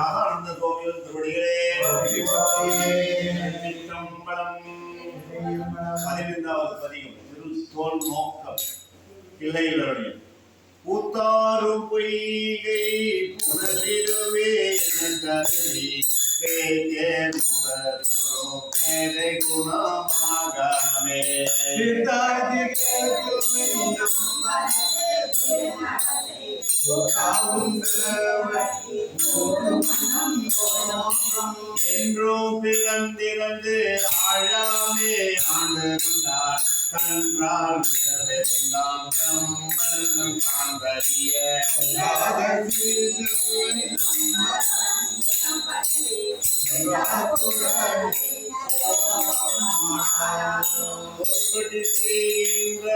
ஆனந்த கோவில் திருவடிகளே பதினைந்தாவது பதிகம் திருத்தோல் நோக்கம் பூத்தாரும் பொய்கை புனலிருவே கருதி பேச்சேன் முதற்குரு பேரை குணமாகமே என்றும் பிறந்திருந்து ஆழாமே ஆண்டிருந்தான் கன்றால் காண்பறிய somebody needs. பூதனைகள் போலிருங்க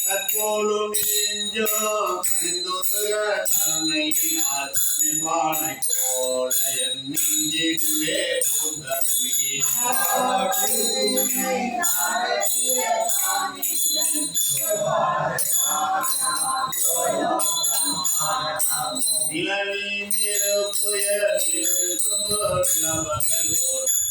தற்போலும் நெஞ்சோ கரிந்துருக போல என் நெஞ்சிகுள்ளே புந்தருவி நிலவி நிரப்புய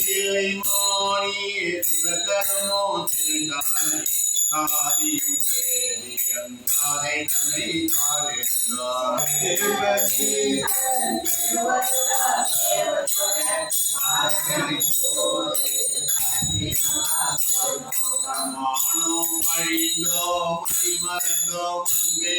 இதிலை மாறி சிவகரமோ திருந்தானே காதியும் தேதியம் காதை தன்னை காலிருந்தார் மானோ மழிந்தோ மதிமறந்தோ மங்கை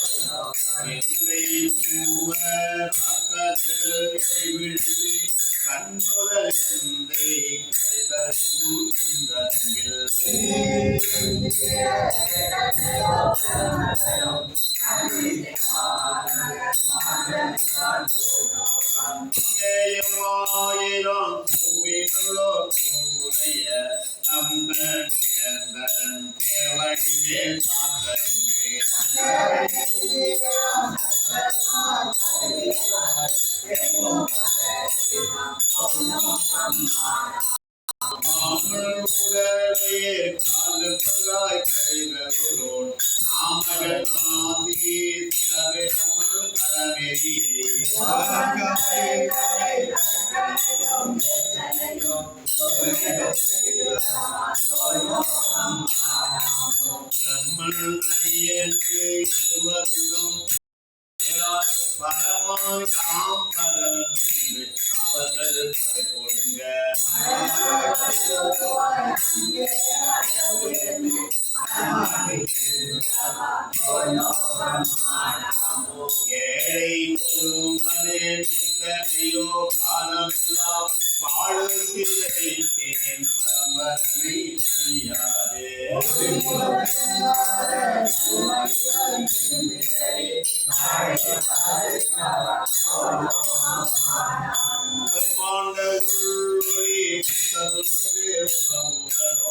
என்னுடைய மூவர் பக்கத்தில் கைவிழுந்து கண்ணுதல் சிந்தை கரைதரும் அங்கேயும் ஆயிரம் பூவினுள்ளோ பூவுடைய நம்ப நிரந்தரன் தேவடியே பார்த்தே ஆமனுடனே காலப்பதாய் ஆமகள் ஆதி திரவிடமல் கலமெறியே பிரம்மன் ஐயனுக்கு இருவருக்கும் பரமாம் யாம் பரம் அவர்கள் போடுங்க ஏழை பொறுமனே நித்தனையோ காலமெல்லாம் பாழுகிறதை தேன் பரம்பரை பணியாதே பெருமாண்ட உள்ளொளி புத்தமுது உலமுதலோ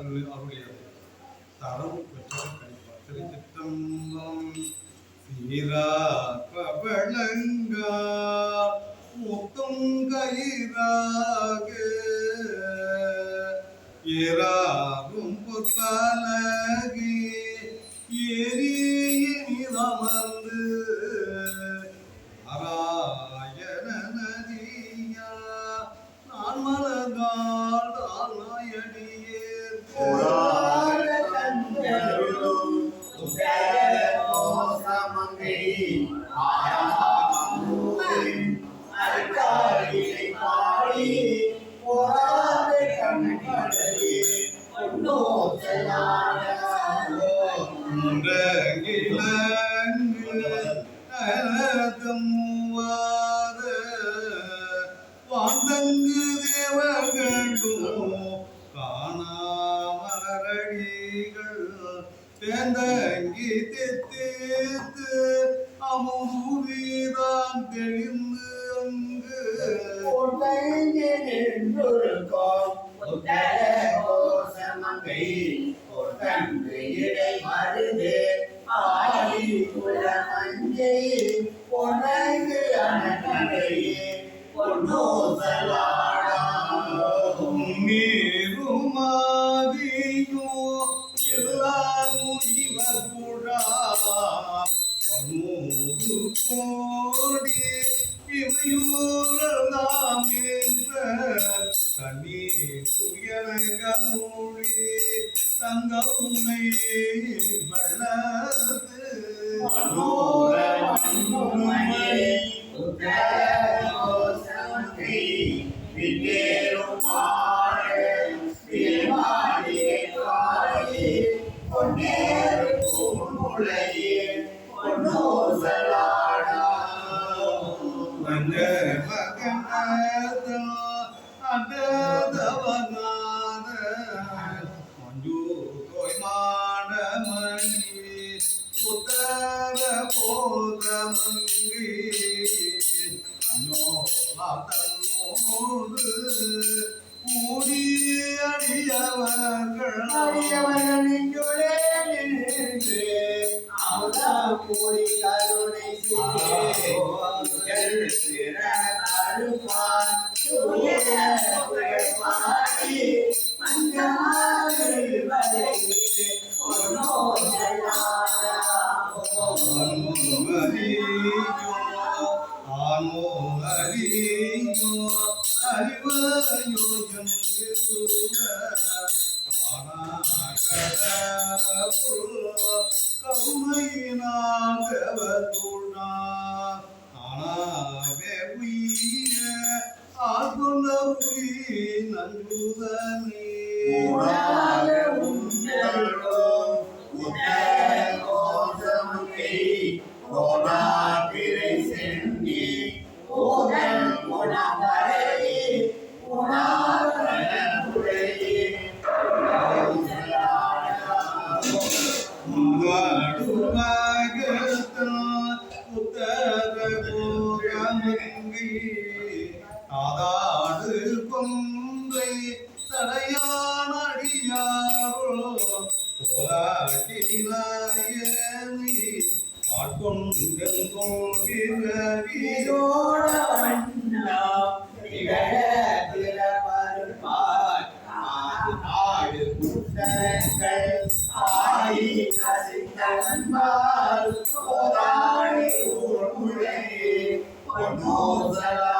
அருள் அவருடையது தரம் திருச்சிற்றம்பலம் சீரா கபளங்கா முத்தும் கயிறாக ஏராவும் புத்தலகி me por கூடியடியவர்கள் அடியவர்கள் 我在。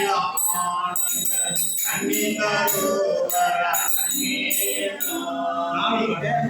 Thank you.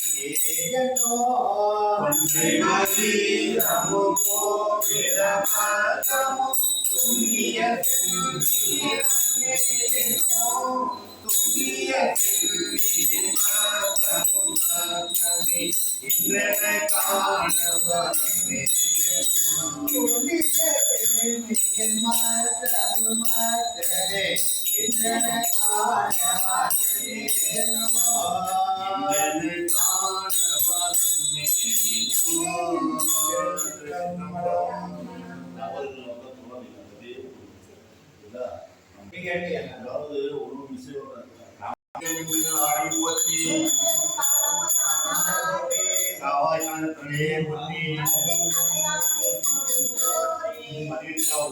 Maria, amor. அதாவது ஒரு விஷயம்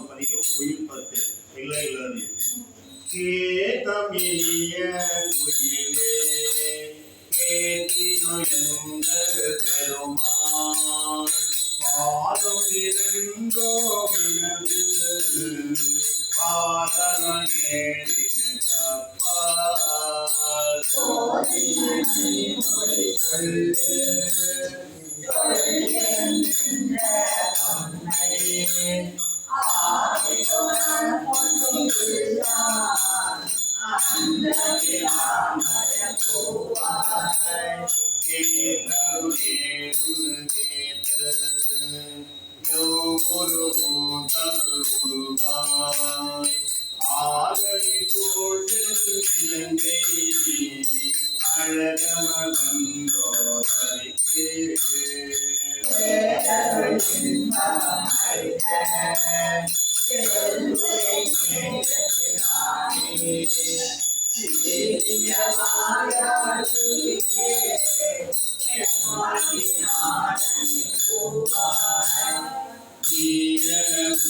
படி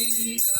Yeah.